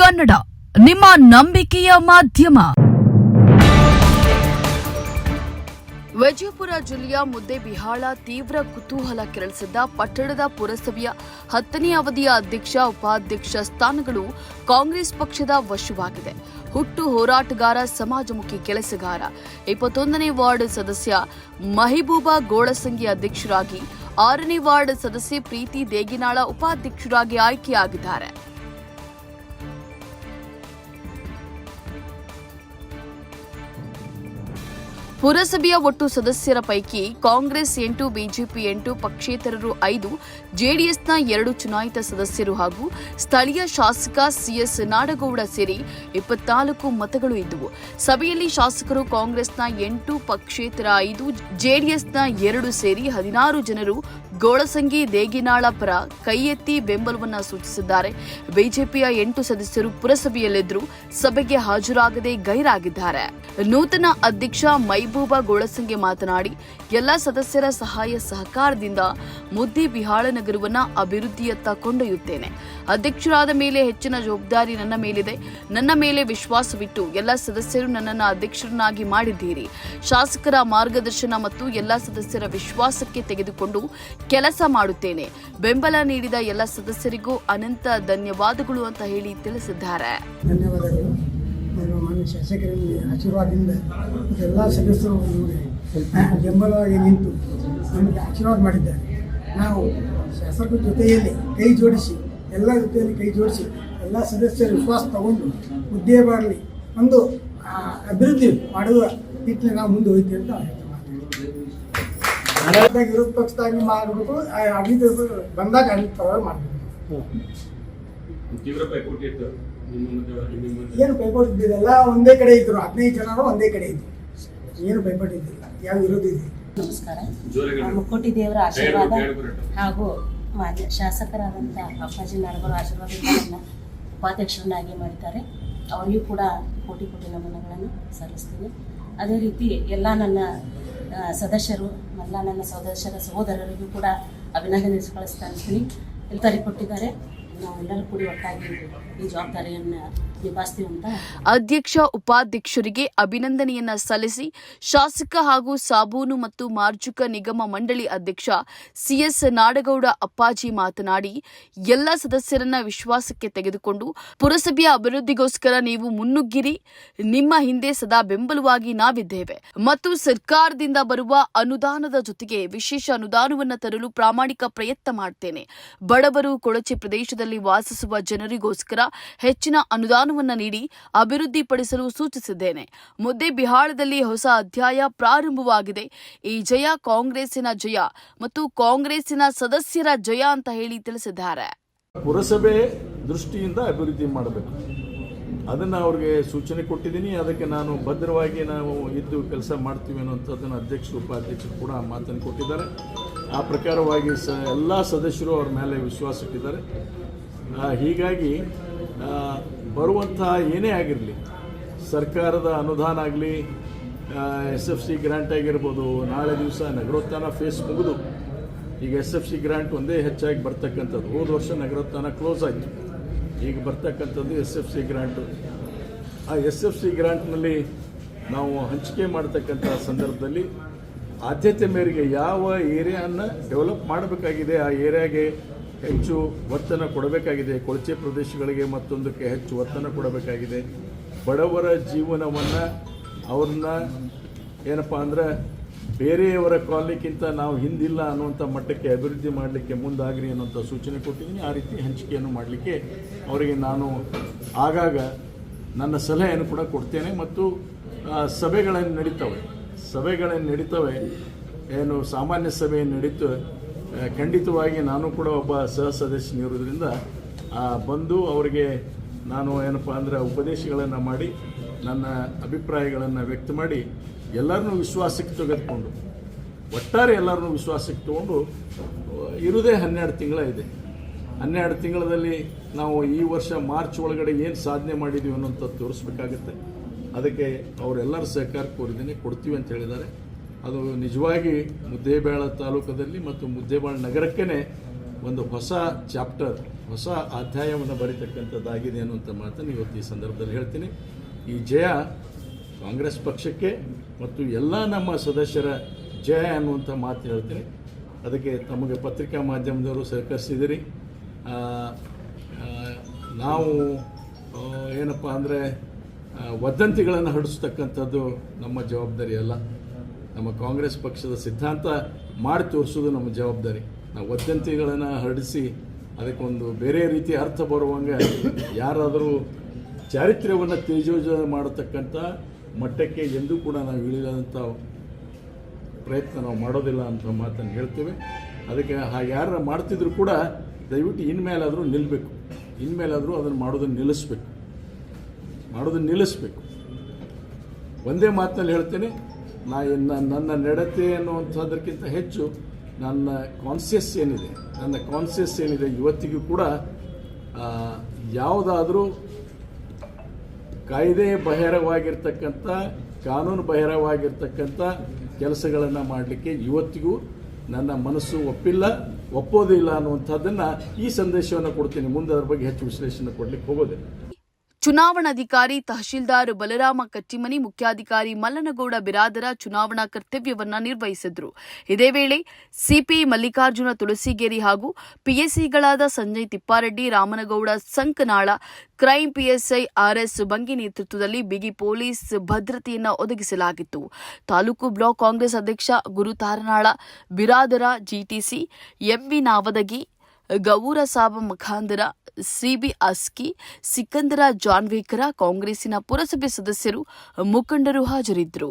ಕನ್ನಡ, ನಿಮ್ಮ ನಂಬಿಕೆಯ ಮಾಧ್ಯಮ. ವಿಜಯಪುರ ಜಿಲ್ಲೆಯ ಮುದ್ದೇಬಿಹಾಳ ತೀವ್ರ ಕುತೂಹಲ ಕೆರಳಿಸಿದ್ದ ಪಟ್ಟಣದ ಪುರಸಭೆಯ ಹತ್ತನೇ ಅವಧಿಯ ಅಧ್ಯಕ್ಷ, ಉಪಾಧ್ಯಕ್ಷ ಸ್ಥಾನಗಳು ಕಾಂಗ್ರೆಸ್ ಪಕ್ಷದ ವಶವಾಗಿದೆ. ಹುಟ್ಟು ಹೋರಾಟಗಾರ, ಸಮಾಜಮುಖಿ ಕೆಲಸಗಾರ, ಇಪ್ಪತ್ತೊಂದನೇ ವಾರ್ಡ್ ಸದಸ್ಯ ಮಹಿಬೂಬಾ ಗೋಳಸಂಗಿ ಅಧ್ಯಕ್ಷರಾಗಿ, ಆರನೇ ವಾರ್ಡ್ ಸದಸ್ಯೆ ಪ್ರೀತಿ ದೇಗಿನಾಳ ಉಪಾಧ್ಯಕ್ಷರಾಗಿ ಆಯ್ಕೆಯಾಗಿದ್ದಾರೆ. ಪುರಸಭೆಯ ಒಟ್ಟು ಸದಸ್ಯರ ಪೈಕಿ ಕಾಂಗ್ರೆಸ್ ಎಂಟು, ಬಿಜೆಪಿ ಎಂಟು, ಪಕ್ಷೇತರರು ಐದು, ಜೆಡಿಎಸ್ನ ಎರಡು ಚುನಾಯಿತ ಸದಸ್ಯರು ಹಾಗೂ ಸ್ಥಳೀಯ ಶಾಸಕ ಸಿಎಸ್ ನಾಡಗೌಡ ಸೇರಿ ಇಪ್ಪತ್ನಾಲ್ಕು ಮತಗಳು ಇದ್ದವು. ಸಭೆಯಲ್ಲಿ ಶಾಸಕರು ಕಾಂಗ್ರೆಸ್ನ ಎಂಟು, ಪಕ್ಷೇತರ ಐದು, ಜೆಡಿಎಸ್ನ ಎರಡು ಸೇರಿ ಹದಿನಾರು ಜನರು ಗೋಳಸಂಗಿ ದೇಗಿನಾಳ ಪರ ಕೈ ಎತ್ತಿ ಬೆಂಬಲವನ್ನ ಸೂಚಿಸಿದ್ದಾರೆ. ಬಿಜೆಪಿಯ ಎಂಟು ಸದಸ್ಯರು ಪುರಸಭೆಯಲ್ಲಿದ್ದರೂ ಸಭೆಗೆ ಹಾಜರಾಗದೆ ಗೈರಾಗಿದ್ದಾರೆ. ನೂತನ ಅಧ್ಯಕ್ಷ ಮೈಬೂಬ ಗೋಳಸಂಗಿ ಮಾತನಾಡಿ, ಎಲ್ಲ ಸದಸ್ಯರ ಸಹಾಯ ಸಹಕಾರದಿಂದ ಮುದ್ದಿಬಿಹಾಳ ನಗರವನ್ನ ಅಭಿವೃದ್ಧಿಯತ್ತ ಕೊಂಡೊಯ್ಯುತ್ತೇನೆ. ಅಧ್ಯಕ್ಷರಾದ ಮೇಲೆ ಹೆಚ್ಚಿನ ಜವಾಬ್ದಾರಿ ನನ್ನ ಮೇಲಿದೆ. ನನ್ನ ಮೇಲೆ ವಿಶ್ವಾಸವಿಟ್ಟು ಎಲ್ಲ ಸದಸ್ಯರು ನನ್ನನ್ನು ಅಧ್ಯಕ್ಷರನ್ನಾಗಿ ಮಾಡಿದ್ದೀರಿ. ಶಾಸಕರ ಮಾರ್ಗದರ್ಶನ ಮತ್ತು ಎಲ್ಲ ಸದಸ್ಯರ ವಿಶ್ವಾಸಕ್ಕೆ ತೆಗೆದುಕೊಂಡು ಕೆಲಸ ಮಾಡುತ್ತೇನೆ. ಬೆಂಬಲ ನೀಡಿದ ಎಲ್ಲ ಸದಸ್ಯರಿಗೂ ಅನಂತ ಧನ್ಯವಾದಗಳು ಅಂತ ಹೇಳಿ ತಿಳಿಸಿದ್ದಾರೆ. ಧನ್ಯವಾದಗಳು. ಮಾನ್ಯ ಶಾಸಕರ ಆಶೀರ್ವಾದದಿಂದ ಎಲ್ಲ ಸದಸ್ಯರು ಬೆಂಬಲವಾಗಿ ನಿಂತು ನಮಗೆ ಆಶೀರ್ವಾದ ಮಾಡಿದ್ದಾರೆ. ನಾವು ಶಾಸಕರ ಜೊತೆಯಲ್ಲಿ ಕೈ ಜೋಡಿಸಿ, ಎಲ್ಲ ಜೊತೆಯಲ್ಲಿ ಕೈ ಜೋಡಿಸಿ ಎಲ್ಲ ಸದಸ್ಯರು ವಿಶ್ವಾಸ ತಗೊಂಡು ಹುದ್ದೆ ಬರಲಿ. ಒಂದು ಅಭಿವೃದ್ಧಿ ಮಾಡುವ ನಿಟ್ಟಿನಲ್ಲಿ ನಾವು ಮುಂದೆ ಹೋಯ್ತೀವಿ ಅಂತ ವಿರೋಧ ಪಕ್ಷದಾಗಿ ಮಾಡಬೇಕು ಆಡಳಿತ ಬಂದಾಗ ಆಡಳಿತ ಪರವಾಗಿ ಮಾಡಬೇಕು ತೀವ್ರ ಪೈಪೋಟಿ ಇತ್ತು. ಏನು ಪೈಪೋಟಿ ಇದ್ದಿದ್ದೆಲ್ಲ ಒಂದೇ ಕಡೆ ಇದ್ರು. ಹದಿನೈದು ಜನರು ಒಂದೇ ಕಡೆ ಇದ್ರು. ಏನು ಪೈಪೋಟಿ ಇದ್ದಿಲ್ಲ. ಯಾವ ವಿರೋಧ ಇದೆ ನಮಸ್ಕಾರ. ಮುಕ್ಕೋಟಿ ದೇವರ ಆಶೀರ್ವಾದ. ಹಾಗೂ ಮಾಜಿ ಶಾಸಕರಾದಂಥ ಅಪ್ಪಾಜಿ ನಾಡಗೌಡ ಆಶೀರ್ವಾದ ಉಪಾಧ್ಯಕ್ಷರನ್ನಾಗಿ ಮಾಡಿದ್ದಾರೆ. ಅವರಿಗೂ ಕೂಡ ಕೋಟಿ ಕೋಟಿ ನಮನಗಳನ್ನು ಸಲ್ಲಿಸ್ತೀನಿ. ಅದೇ ರೀತಿ ಎಲ್ಲ ನನ್ನ ಸದಸ್ಯರು ಎಲ್ಲ ನನ್ನ ಸದಸ್ಯರ ಸಹೋದರರಿಗೂ ಕೂಡ ಅಭಿನಂದನೆ ಕಳಿಸ್ತಾ ಇರ್ತೀನಿ. ಎಲ್ಲರಿಗೆ ಕೊಟ್ಟಿದ್ದಾರೆ. ನಾವೆಲ್ಲರೂ ಕೂಡಿ ಒಟ್ಟಾಗಿ ಈ ಜವಾಬ್ದಾರಿಯನ್ನು ಅಧ್ಯಕ್ಷ, ಉಪಾಧ್ಯಕ್ಷರಿಗೆ ಅಭಿನಂದನೆಯನ್ನ ಸಲ್ಲಿಸಿ ಶಾಸಕ ಹಾಗೂ ಸಾಬೂನು ಮತ್ತು ಮಾರ್ಜುಕ ನಿಗಮ ಮಂಡಳಿ ಅಧ್ಯಕ್ಷ ಸಿಎಸ್ ನಾಡಗೌಡ ಅಪ್ಪಾಜಿ ಮಾತನಾಡಿ, ಎಲ್ಲ ಸದಸ್ಯರನ್ನ ವಿಶ್ವಾಸಕ್ಕೆ ತೆಗೆದುಕೊಂಡು ಪುರಸಭೆಯ ಅಭಿವೃದ್ಧಿಗೋಸ್ಕರ ನೀವು ಮುನ್ನುಗ್ಗಿರಿ. ನಿಮ್ಮ ಹಿಂದೆ ಸದಾ ಬೆಂಬಲವಾಗಿ ನಾವಿದ್ದೇವೆ. ಮತ್ತು ಸರ್ಕಾರದಿಂದ ಬರುವ ಅನುದಾನದ ಜೊತೆಗೆ ವಿಶೇಷ ಅನುದಾನವನ್ನು ತರಲು ಪ್ರಾಮಾಣಿಕ ಪ್ರಯತ್ನ ಮಾಡ್ತೇನೆ. ಬಡವರು ಕೊಳಚೆ ಪ್ರದೇಶದಲ್ಲಿ ವಾಸಿಸುವ ಜನರಿಗೋಸ್ಕರ ಹೆಚ್ಚಿನ ಅನುದಾನವನ್ನ ನೀಡಿ ಅಭಿವೃದ್ಧಿಪಡಿಸಲು ಸೂಚಿಸಿದ್ದೇನೆ. ಮುದ್ದೆ ಬಿಹಾರದಲ್ಲಿ ಹೊಸ ಅಧ್ಯಾಯ ಪ್ರಾರಂಭವಾಗಿದೆ. ಈ ಜಯ ಕಾಂಗ್ರೆಸ್ಸಿನ ಜಯ ಮತ್ತು ಕಾಂಗ್ರೆಸ್ಸಿನ ಸದಸ್ಯರ ಜಯ ಅಂತ ಹೇಳಿ ತಿಳಿಸಿದ್ದಾರೆ. ಪುರಸಭೆ ದೃಷ್ಟಿಯಿಂದ ಅಭಿವೃದ್ಧಿ ಮಾಡಬೇಕು. ಅದನ್ನು ಅವ್ರಿಗೆ ಸೂಚನೆ ಕೊಟ್ಟಿದ್ದೀನಿ. ಅದಕ್ಕೆ ನಾನು ಭದ್ರವಾಗಿ ನಾವು ಇದ್ದು ಕೆಲಸ ಮಾಡ್ತೀವಿ ಅನ್ನೋಂಥದ್ದನ್ನು ಅಧ್ಯಕ್ಷರು ಉಪಾಧ್ಯಕ್ಷರು ಕೂಡ ಮಾತನ್ನು ಕೊಟ್ಟಿದ್ದಾರೆ. ಆ ಪ್ರಕಾರವಾಗಿ ಸ ಎಲ್ಲ ಸದಸ್ಯರು ಅವ್ರ ಮೇಲೆ ವಿಶ್ವಾಸಕ್ಕಿದ್ದಾರೆ ಹೀಗಾಗಿ ಬರುವಂಥ ಏನೇ ಆಗಿರಲಿ, ಸರ್ಕಾರದ ಅನುದಾನ ಆಗಲಿ ಎಸ್ ಎಫ್ ಸಿ ಗ್ರ್ಯಾಂಟ್ ಆಗಿರ್ಬೋದು, ನಾಳೆ ದಿವಸ ನಗರೋತ್ಥಾನ ಫೇಸ್ ಮುಗಿದು, ಈಗ ಎಸ್ ಎಫ್ ಸಿ ಗ್ರಾಂಟ್ ಒಂದೇ ಹೆಚ್ಚಾಗಿ ಬರ್ತಕ್ಕಂಥದ್ದು. ಹೋದ ವರ್ಷ ನಗರೋತ್ಥಾನ ಕ್ಲೋಸ್ ಆಯಿತು. ಈಗ ಬರ್ತಕ್ಕಂಥದ್ದು ಎಸ್ ಎಫ್ ಸಿ ಗ್ರಾಂಟು ಆ ಎಸ್ ಎಫ್ ಸಿ ಗ್ರಾಂಟ್ನಲ್ಲಿ ನಾವು ಹಂಚಿಕೆ ಮಾಡ್ತಕ್ಕಂಥ ಸಂದರ್ಭದಲ್ಲಿ ಆದ್ಯತೆ ಮೇರೆಗೆ ಯಾವ ಏರಿಯಾನ ಡೆವಲಪ್ ಮಾಡಬೇಕಾಗಿದೆ, ಆ ಏರಿಯಾಗೆ ಹೆಚ್ಚು ಒತ್ತನ ಕೊಡಬೇಕಾಗಿದೆ. ಕೊಳಚೆ ಪ್ರದೇಶಗಳಿಗೆ ಮತ್ತೊಂದಕ್ಕೆ ಹೆಚ್ಚು ಒತ್ತನ್ನು ಕೊಡಬೇಕಾಗಿದೆ. ಬಡವರ ಜೀವನವನ್ನು ಅವ್ರನ್ನ ಏನಪ್ಪ ಅಂದರೆ ಬೇರೆಯವರ ಕಾಲಕ್ಕಿಂತ ನಾವು ಹಿಂದಿಲ್ಲ ಅನ್ನುವಂಥ ಮಟ್ಟಕ್ಕೆ ಅಭಿವೃದ್ಧಿ ಮಾಡಲಿಕ್ಕೆ ಮುಂದಾಗ್ರಿ ಅನ್ನುವಂಥ ಸೂಚನೆ ಕೊಟ್ಟಿದ್ದೀನಿ. ಆ ರೀತಿ ಹಂಚಿಕೆಯನ್ನು ಮಾಡಲಿಕ್ಕೆ ಅವರಿಗೆ ನಾನು ಆಗಾಗ ನನ್ನ ಸಲಹೆಯನ್ನು ಕೂಡ ಕೊಡ್ತೇನೆ. ಮತ್ತು ಸಭೆಗಳನ್ನು ನಡೀತವೆ. ಸಭೆಗಳನ್ನು ನಡೀತವೆ. ಏನು ಸಾಮಾನ್ಯ ಸಭೆ ನಡೀತು. ಖಂಡಿತವಾಗಿ ನಾನು ಕೂಡ ಒಬ್ಬ ಸಹ ಸದಸ್ಯನಿರೋದ್ರಿಂದ ಬಂದು ಅವರಿಗೆ ನಾನು ಏನಪ್ಪ ಅಂದರೆ ಉಪದೇಶಗಳನ್ನು ಮಾಡಿ, ನನ್ನ ಅಭಿಪ್ರಾಯಗಳನ್ನು ವ್ಯಕ್ತ ಮಾಡಿ, ಎಲ್ಲರನ್ನೂ ವಿಶ್ವಾಸಕ್ಕೆ ತೆಗೆದುಕೊಂಡು, ಒಟ್ಟಾರೆ ಎಲ್ಲರನ್ನೂ ವಿಶ್ವಾಸಕ್ಕೆ ತಗೊಂಡು ಇರುವುದೇ ಹನ್ನೆರಡು ತಿಂಗಳ ಇದೆ. ಹನ್ನೆರಡು ತಿಂಗಳಲ್ಲಿ ನಾವು ಈ ವರ್ಷ ಮಾರ್ಚ್ ಒಳಗಡೆ ಏನು ಸಾಧನೆ ಮಾಡಿದ್ದೀವಿ ಅನ್ನೋಂಥದ್ದು ತೋರಿಸ್ಬೇಕಾಗತ್ತೆ. ಅದಕ್ಕೆ ಅವರೆಲ್ಲರ ಸಹಕಾರ ಕೋರಿದ್ದೀನಿ, ಕೊಡ್ತೀವಿ ಅಂತ ಹೇಳಿದ್ದಾರೆ. ಅದು ನಿಜವಾಗಿ ಮುದ್ದೇಬಾಳ ತಾಲೂಕದಲ್ಲಿ ಮತ್ತು ಮುದ್ದೇಬಾಳ ನಗರಕ್ಕೇ ಒಂದು ಹೊಸ ಚಾಪ್ಟರ್, ಹೊಸ ಅಧ್ಯಾಯವನ್ನು ಬರೀತಕ್ಕಂಥದ್ದಾಗಿದೆ ಅನ್ನುವಂಥ ಮಾತನ್ನು ಇವತ್ತು ಈ ಸಂದರ್ಭದಲ್ಲಿ ಹೇಳ್ತೀನಿ. ಈ ಜಯ ಕಾಂಗ್ರೆಸ್ ಪಕ್ಷಕ್ಕೆ ಮತ್ತು ಎಲ್ಲ ನಮ್ಮ ಸದಸ್ಯರ ಜಯ ಅನ್ನುವಂಥ ಮಾತು ಹೇಳ್ತೀನಿ. ಅದಕ್ಕೆ ತಮಗೆ ಪತ್ರಿಕಾ ಮಾಧ್ಯಮದವರು ಸಹಕರಿಸಿದಿರಿ. ನಾವು ಏನಪ್ಪ ಅಂದರೆ ವದಂತಿಗಳನ್ನು ಹಡಿಸ್ತಕ್ಕಂಥದ್ದು ನಮ್ಮ ಜವಾಬ್ದಾರಿ ಅಲ್ಲ. ನಮ್ಮ ಕಾಂಗ್ರೆಸ್ ಪಕ್ಷದ ಸಿದ್ಧಾಂತ ಮಾಡಿ ತೋರಿಸೋದು ನಮ್ಮ ಜವಾಬ್ದಾರಿ. ನಾವು ವದಂತಿಗಳನ್ನು ಹರಡಿಸಿ ಅದಕ್ಕೊಂದು ಬೇರೆ ರೀತಿ ಅರ್ಥ ಬರುವಂಗೆ ಯಾರಾದರೂ ಚಾರಿತ್ರ್ಯವನ್ನು ತೇಜೋಜ ಮಾಡತಕ್ಕಂಥ ಮಟ್ಟಕ್ಕೆ ಎಂದೂ ಕೂಡ ನಾವು ಇಳಿದಂಥ ಪ್ರಯತ್ನ ನಾವು ಮಾಡೋದಿಲ್ಲ ಅಂತ ಮಾತನ್ನು ಹೇಳ್ತೇವೆ. ಅದಕ್ಕೆ ಹಾಗೆ ಯಾರು ಮಾಡ್ತಿದ್ರು ಕೂಡ ದಯವಿಟ್ಟು ಇನ್ಮೇಲಾದರೂ ನಿಲ್ಲಬೇಕು ಇನ್ಮೇಲಾದರೂ ಅದನ್ನು ಮಾಡೋದನ್ನು ನಿಲ್ಲಿಸ್ಬೇಕು. ಮಾಡೋದನ್ನು ನಿಲ್ಲಿಸ್ಬೇಕು. ಒಂದೇ ಮಾತಿನಲ್ಲಿ ಹೇಳ್ತೇನೆ ನಾ ಇನ್ನು ನನ್ನ ನಡತೆ ಅನ್ನುವಂಥದ್ದಕ್ಕಿಂತ ಹೆಚ್ಚು ನನ್ನ ಕಾನ್ಸಿಯಸ್ ಏನಿದೆ, ನನ್ನ ಕಾನ್ಸಿಯಸ್ ಏನಿದೆ ಇವತ್ತಿಗೂ ಕೂಡ ಯಾವುದಾದರೂ ಕಾಯ್ದೆ ಬಹಿರವಾಗಿರ್ತಕ್ಕಂಥ, ಕಾನೂನು ಬಹಿರವಾಗಿರ್ತಕ್ಕಂಥ ಕೆಲಸಗಳನ್ನು ಮಾಡಲಿಕ್ಕೆ ಇವತ್ತಿಗೂ ನನ್ನ ಮನಸ್ಸು ಒಪ್ಪಿಲ್ಲ, ಒಪ್ಪೋದಿಲ್ಲ ಅನ್ನುವಂಥದ್ದನ್ನು ಈ ಸಂದೇಶವನ್ನು ಕೊಡ್ತೀನಿ. ಮುಂದೆ ಅದ್ರ ಬಗ್ಗೆ ಹೆಚ್ಚು ವಿಶ್ಲೇಷಣೆ ಕೊಡಲಿಕ್ಕೆ ಹೋಗೋದಿಲ್ಲ. ಚುನಾವಣಾಧಿಕಾರಿ ತಹಶೀಲ್ದಾರ್ ಬಲರಾಮ ಕಟ್ಟಿಮನಿ ಮುಖ್ಯಾಧಿಕಾರಿ ಮಲ್ಲನಗೌಡ ಬಿರಾದರ ಚುನಾವಣಾ ಕರ್ತವ್ಯವನ್ನ ನಿರ್ವಹಿಸಿದ್ರು. ಇದೇ ವೇಳೆ ಸಿಪಿ ಮಲ್ಲಿಕಾರ್ಜುನ ತುಳಸಿಗೇರಿ ಹಾಗೂ ಪಿಎಸ್ಸಿಗಳಾದ Sanjay Tippareddy, Ramanagouda Sankanal, crime PSI, RS Bangi ನೇತೃತ್ವದಲ್ಲಿ ಬಿಗಿ ಪೊಲೀಸ್ ಭದ್ರತೆಯನ್ನು ಒದಗಿಸಲಾಗಿತ್ತು. ತಾಲೂಕು ಬ್ಲಾಕ್ ಕಾಂಗ್ರೆಸ್ ಅಧ್ಯಕ್ಷ Guru Taranal, Biradar GTC MV Navadagi Gaur Saab Makhandar CB Aski Sikandar Janvekar ಕಾಂಗ್ರೆಸ್ಸಿನ ಪುರಸಭೆ ಸದಸ್ಯರು ಮುಖಂಡರು ಹಾಜರಿದ್ದರು.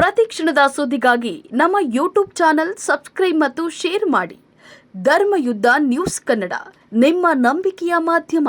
ಪ್ರತಿ ಕ್ಷಣದ ಸುದ್ದಿಗಾಗಿ ನಮ್ಮ ಯೂಟ್ಯೂಬ್ ಚಾನೆಲ್ ಸಬ್ಸ್ಕ್ರೈಬ್ ಮತ್ತು ಶೇರ್ ಮಾಡಿ. ಧರ್ಮಯುದ್ಧ ನ್ಯೂಸ್ ಕನ್ನಡ ನಿಮ್ಮ ನಂಬಿಕೆಯ ಮಾಧ್ಯಮ.